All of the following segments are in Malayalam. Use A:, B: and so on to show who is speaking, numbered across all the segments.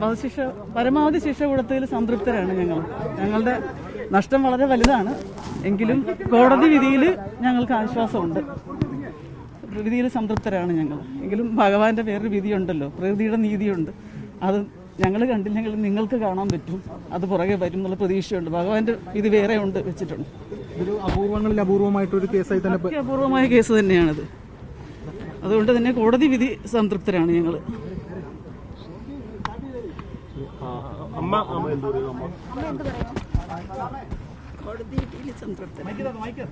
A: വധശിക്ഷ പരമാവധി ശിക്ഷ കൊടുത്തതിൽ സംതൃപ്തരാണ് ഞങ്ങൾ. ഞങ്ങളുടെ നഷ്ടം വളരെ വലുതാണ്. എങ്കിലും കോടതി വിധിയിൽ ഞങ്ങൾക്ക് ആശ്വാസമുണ്ട്. വിധിയിൽ സംതൃപ്തരാണ് ഞങ്ങൾ. എങ്കിലും ഭഗവാന്റെ വേറൊരു വിധിയുണ്ടല്ലോ. പ്രകൃതിയുടെ നീതിയുണ്ട്. അത് ഞങ്ങൾ കണ്ടില്ലെങ്കിൽ നിങ്ങൾക്ക് കാണാൻ പറ്റും. അത് പുറകെ വരും എന്നുള്ള പ്രതീക്ഷയുണ്ട്. ഭഗവാന്റെ വിധി വേറെ ഉണ്ട് വെച്ചിട്ടുണ്ട്.
B: അപൂർവങ്ങളിൽ അപൂർവമായിട്ടൊരു കേസായി തന്നെ
A: അപൂർവമായ കേസ് തന്നെയാണത്. അതുകൊണ്ട് തന്നെ കോടതി വിധി സംതൃപ്തരാണ് ഞങ്ങൾ.
C: അമ്മ അമ്മ എന്ത് പറയുന്നു അമ്മ?
D: കോടതി വിധിയിൽ സംതൃപ്തരാണ്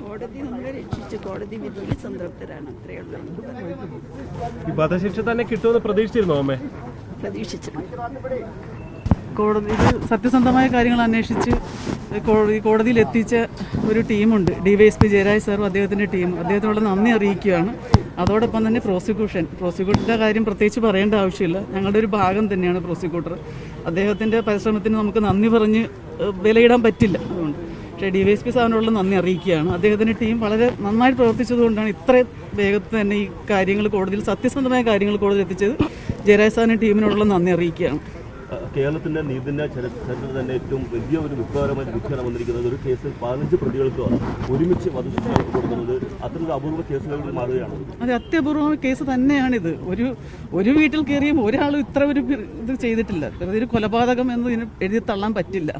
D: കോടതി നമ്മളെ രക്ഷിച്ചു കോടതി വിധിയിൽ സംതൃപ്തരാണ് അത്രയേ ഉള്ളൂ.
C: ഈ വധശിക്ഷ തന്നെ കിട്ടുമെന്ന് പ്രതീക്ഷിച്ചിരുന്നോ അമ്മേ?
D: പ്രതീക്ഷിച്ചു
A: കോടതി ഇത് സത്യസന്ധമായ കാര്യങ്ങൾ അന്വേഷിച്ച് കോടതിയിൽ എത്തിച്ച ഒരു ടീമുണ്ട്. ഡിവൈഎസ്പി ജയരാജ് സാറും അദ്ദേഹത്തിന്റെ ടീം അദ്ദേഹത്തിനുള്ള നന്ദി അറിയിക്കുകയാണ്. അതോടൊപ്പം തന്നെ പ്രോസിക്യൂഷൻ പ്രോസിക്യൂട്ടറിന്റെ കാര്യം പ്രത്യേകിച്ച് പറയേണ്ട ആവശ്യമില്ല. ഞങ്ങളുടെ ഒരു ഭാഗം തന്നെയാണ് പ്രോസിക്യൂട്ടർ അദ്ദേഹത്തിന്റെ പരിശ്രമത്തിന് നമുക്ക് നന്ദി പറഞ്ഞ് വിലയിടാൻ പറ്റില്ല അതുകൊണ്ട്. പക്ഷേ ഡി വൈ എസ് പി സാറിനുള്ള നന്ദി അറിയിക്കുകയാണ്. അദ്ദേഹത്തിന്റെ ടീം വളരെ നന്നായിട്ട് പ്രവർത്തിച്ചതുകൊണ്ടാണ് ഇത്രയും വേഗത്തിൽ തന്നെ ഈ കാര്യങ്ങൾ കോടതിയിൽ സത്യസന്ധമായ കാര്യങ്ങൾ കോടതിയിൽ എത്തിച്ചത്. ജയരാജ് സാറിന്റെ ടീമിനോടുള്ള നന്ദി അറിയിക്കുകയാണ്.
E: കേരളത്തിന്റെ നീതിന്യായ ചരിത്രത്തിൽ തന്നെ ഏറ്റവും വലിയ ഒരു വിപ്ലവകരമായ വിധിയാണ് വന്നിരിക്കുന്നത്. ഒരു കേസിൽ പതിനഞ്ച് പ്രതികൾക്ക് ഒരുമിച്ച് വധശിക്ഷ കൊടുക്കുന്നത് അത്തരം അപൂർവ കേസുകളിൽ മാറുകയാണ്.
A: അത് അത്യപൂർവ കേസ് തന്നെയാണിത്. ഒരു ഒരു വീട്ടിൽ കയറിയും ഒരാളും ഇത്ര ഒരു ഇത് ചെയ്തിട്ടില്ല. ഒരു കൊലപാതകം എന്ന് ഇതിന് എഴുതി തള്ളാൻ പറ്റില്ല.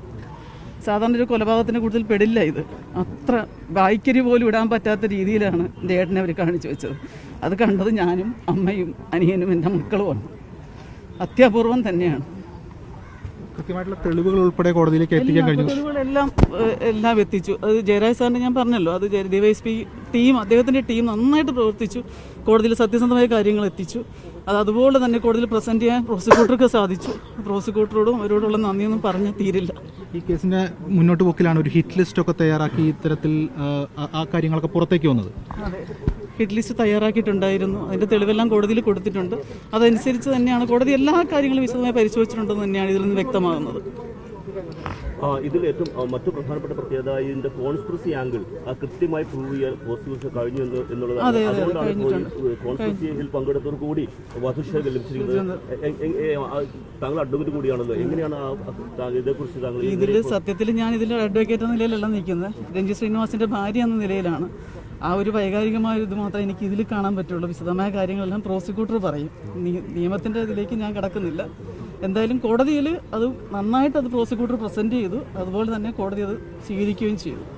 A: സാധാരണ ഒരു കൊലപാതകത്തിന് കൂടുതൽ പെടില്ല ഇത്. അത്ര വായിക്കരി പോലും ഇടാൻ പറ്റാത്ത രീതിയിലാണ് എന്റെ ഏട്ടനെ അവർ കാണിച്ചു വെച്ചത്. അത് കണ്ടത് ഞാനും അമ്മയും അനിയനും എന്റെ മക്കളുമാണ് അത്യപൂർവം തന്നെയാണ്.
B: കൃത്യമായിട്ടുള്ള തെളിവുകൾ ഉൾപ്പെടെ കോടതിയിലേക്ക് എത്തിക്കാൻ കഴിഞ്ഞു.
A: തെളിവുകളെല്ലാം എല്ലാം എത്തിച്ചു. അത് ജയരാജ് സാറിന് ഞാൻ പറഞ്ഞല്ലോ അത് D Y S P team അദ്ദേഹത്തിന്റെ ടീം നന്നായിട്ട് പ്രവർത്തിച്ചു. കോടതിയിൽ സത്യസന്ധമായ കാര്യങ്ങൾ എത്തിച്ചു. അത് അതുപോലെ തന്നെ കോടതിയിൽ പ്രസന്റ് ചെയ്യാൻ പ്രോസിക്യൂട്ടർക്ക് സാധിച്ചു. പ്രോസിക്യൂട്ടറോടും അവരോടുള്ള നന്ദിയൊന്നും പറഞ്ഞ് തീരില്ല.
B: ഈ കേസിന്റെ മുന്നോട്ട് പോക്കിലാണ് ഒരു ഹിറ്റ് ലിസ്റ്റ് ഒക്കെ തയ്യാറാക്കി ഇത്തരത്തിൽ ആ, കാര്യങ്ങളൊക്കെ പുറത്തേക്ക് വന്നത്.
A: ഹിറ്റ് ലിസ്റ്റ് തയ്യാറാക്കിയിട്ടുണ്ടായിരുന്നു. അതിന്റെ തെളിവെല്ലാം കോടതിയിൽ കൊടുത്തിട്ടുണ്ട്. അതനുസരിച്ച് തന്നെയാണ് കോടതി എല്ലാ കാര്യങ്ങളും വിശദമായി പരിശോധിച്ചിട്ടുണ്ടെന്ന് തന്നെയാണ് ഇതിൽ നിന്ന് വ്യക്തമാകുന്നത്.
E: ഇതിൽ ഏറ്റവും മറ്റു പ്രധാനപ്പെട്ട പ്രത്യേകത ഇതിന്റെ കോൺസ്പിറസി ആംഗിൾ കൃത്യമായി പ്രൂവ് ചെയ്യാൻ പ്രോസിക്യൂഷൻ കഴിഞ്ഞു എന്ന് എന്നുള്ളതാണ്. അതുകൊണ്ടാണ് കോൺസ്പിറസിയിൽ പങ്കെടുത്തവർ കൂടി വധശിക്ഷ ലഭിച്ചിരിക്കുന്നത്. താങ്കൾ അഡ്വക്കേറ്റ് കൂടിയാണല്ലോ. എങ്ങനെയാണ് ഇതേക്കുറിച്ച് താങ്കൾ
A: ഇതിൽ സത്യത്തിൽ ഞാൻ ഇതിൽ അഡ്വക്കേറ്റ് എന്ന നിലയിലല്ല നിൽക്കുന്നത്. രഞ്ജി ശ്രീനിവാസിന്റെ ഭാര്യ എന്ന നിലയിലാണ്. ആ ഒരു വൈകാരികമായ ഇത് മാത്രമേ എനിക്ക് ഇതിൽ കാണാൻ പറ്റുള്ളൂ. വിശദമായ കാര്യങ്ങളെല്ലാം പ്രോസിക്യൂട്ടർ പറയും. നിയമത്തിന്റെ ഇതിലേക്ക് ഞാൻ കടക്കുന്നില്ല. എന്തായാലും കോടതിയിൽ അത് നന്നായിട്ട് അത് പ്രോസിക്യൂട്ടർ പ്രസന്റ് ചെയ്തു. അതുപോലെ തന്നെ കോടതി അത് സ്വീകരിക്കുകയും ചെയ്തു.